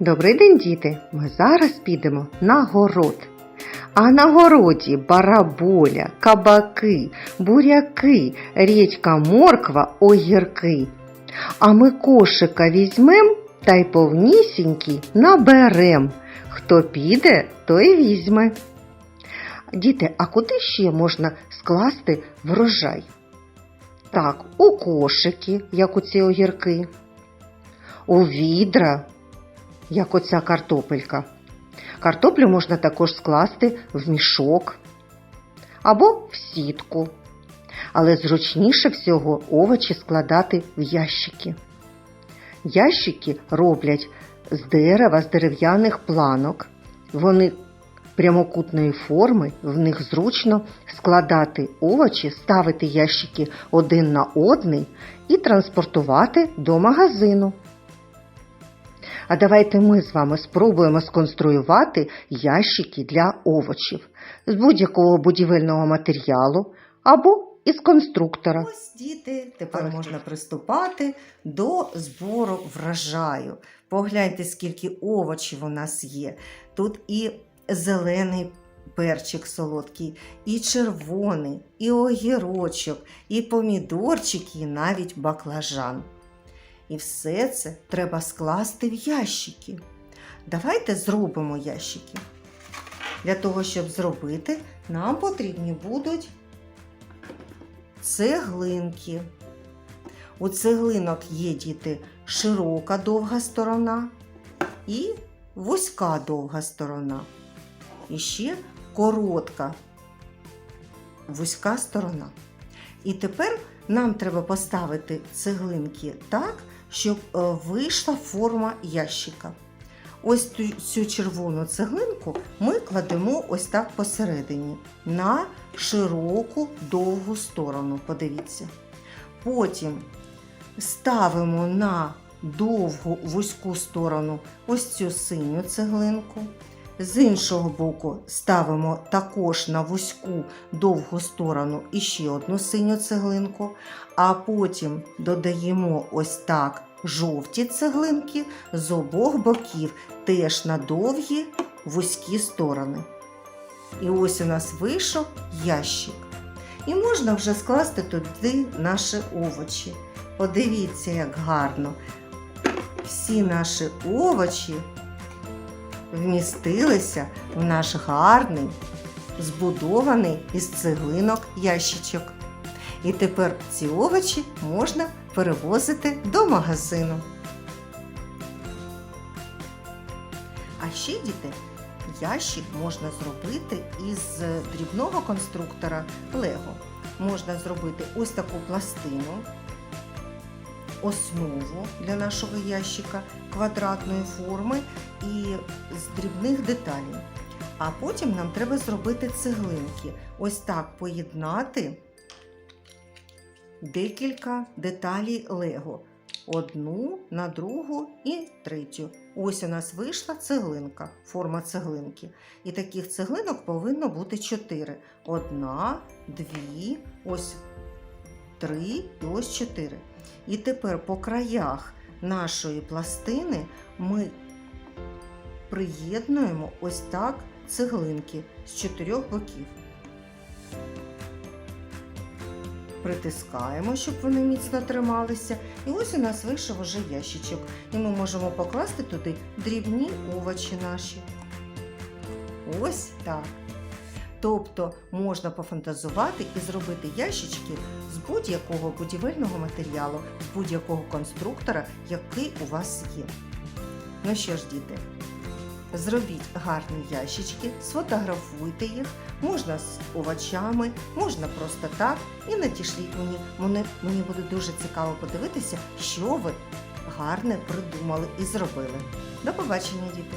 Добрий день, діти! Ми зараз підемо на город. А на городі бараболя, кабаки, буряки, річка морква, огірки. А ми кошика візьмем та й повнісінький наберем. Хто піде, той візьме. Діти, а куди ще можна скласти врожай? Так, у кошики, як оці огірки, у відра, як оця картопелька. Картоплю можна також скласти в мішок або в сітку. Але зручніше всього овочі складати в ящики. Ящики роблять з дерева, з дерев'яних планок. Вони прямокутної форми, в них зручно складати овочі, ставити ящики один на одний і транспортувати до магазину. А давайте ми з вами спробуємо сконструювати ящики для овочів з будь-якого будівельного матеріалу або із конструктора. Ось діти, тепер можна приступати до збору врожаю. Погляньте, скільки овочів у нас є. Тут і зелений перчик солодкий, і червоний, і огірочок, і помідорчик, і навіть баклажан. І все це треба скласти в ящики. Давайте зробимо ящики. Для того, щоб зробити, нам потрібні будуть цеглинки. У цеглинок є діти широка довга сторона і вузька довга сторона. І ще коротка вузька сторона. І тепер нам треба поставити цеглинки так, щоб е, вийшла форма ящика. Ось цю червону цеглинку ми кладемо ось так посередині на широку довгу сторону. Подивіться. Потім ставимо на довгу вузьку сторону ось цю синю цеглинку. З іншого боку ставимо також на вузьку довгу сторону іще одну синю цеглинку, а потім додаємо ось так жовті цеглинки з обох боків, теж на довгі вузькі сторони. І ось у нас вийшов ящик. І можна вже скласти туди наші овочі. Подивіться, як гарно. Всі наші овочі вмістилися в наш гарний, збудований із цеглинок ящичок. І тепер ці овочі можна перевозити до магазину. А ще діти, ящик можна зробити із дрібного конструктора Лего. Можна зробити ось таку пластину, основу для нашого ящика квадратної форми і з дрібних деталей. А потім нам треба зробити цеглинки. Ось так поєднати декілька деталей Лего. Одну на другу і третю. Ось у нас вийшла цеглинка, форма цеглинки. І таких цеглинок повинно бути чотири. Одна, дві, ось три і ось чотири. І тепер по краях нашої пластини ми приєднуємо ось так цеглинки з чотирьох боків. Притискаємо, щоб вони міцно трималися. І ось у нас вийшов уже ящичок. І ми можемо покласти туди дрібні овочі наші. Ось так. Тобто можна пофантазувати і зробити ящички з будь-якого будівельного матеріалу, з будь-якого конструктора, який у вас є. Ну що ж, діти, зробіть гарні ящички, сфотографуйте їх, можна з овочами, можна просто так і надішліть мені. Мені, мені буде дуже цікаво подивитися, що ви гарне придумали і зробили. До побачення, діти!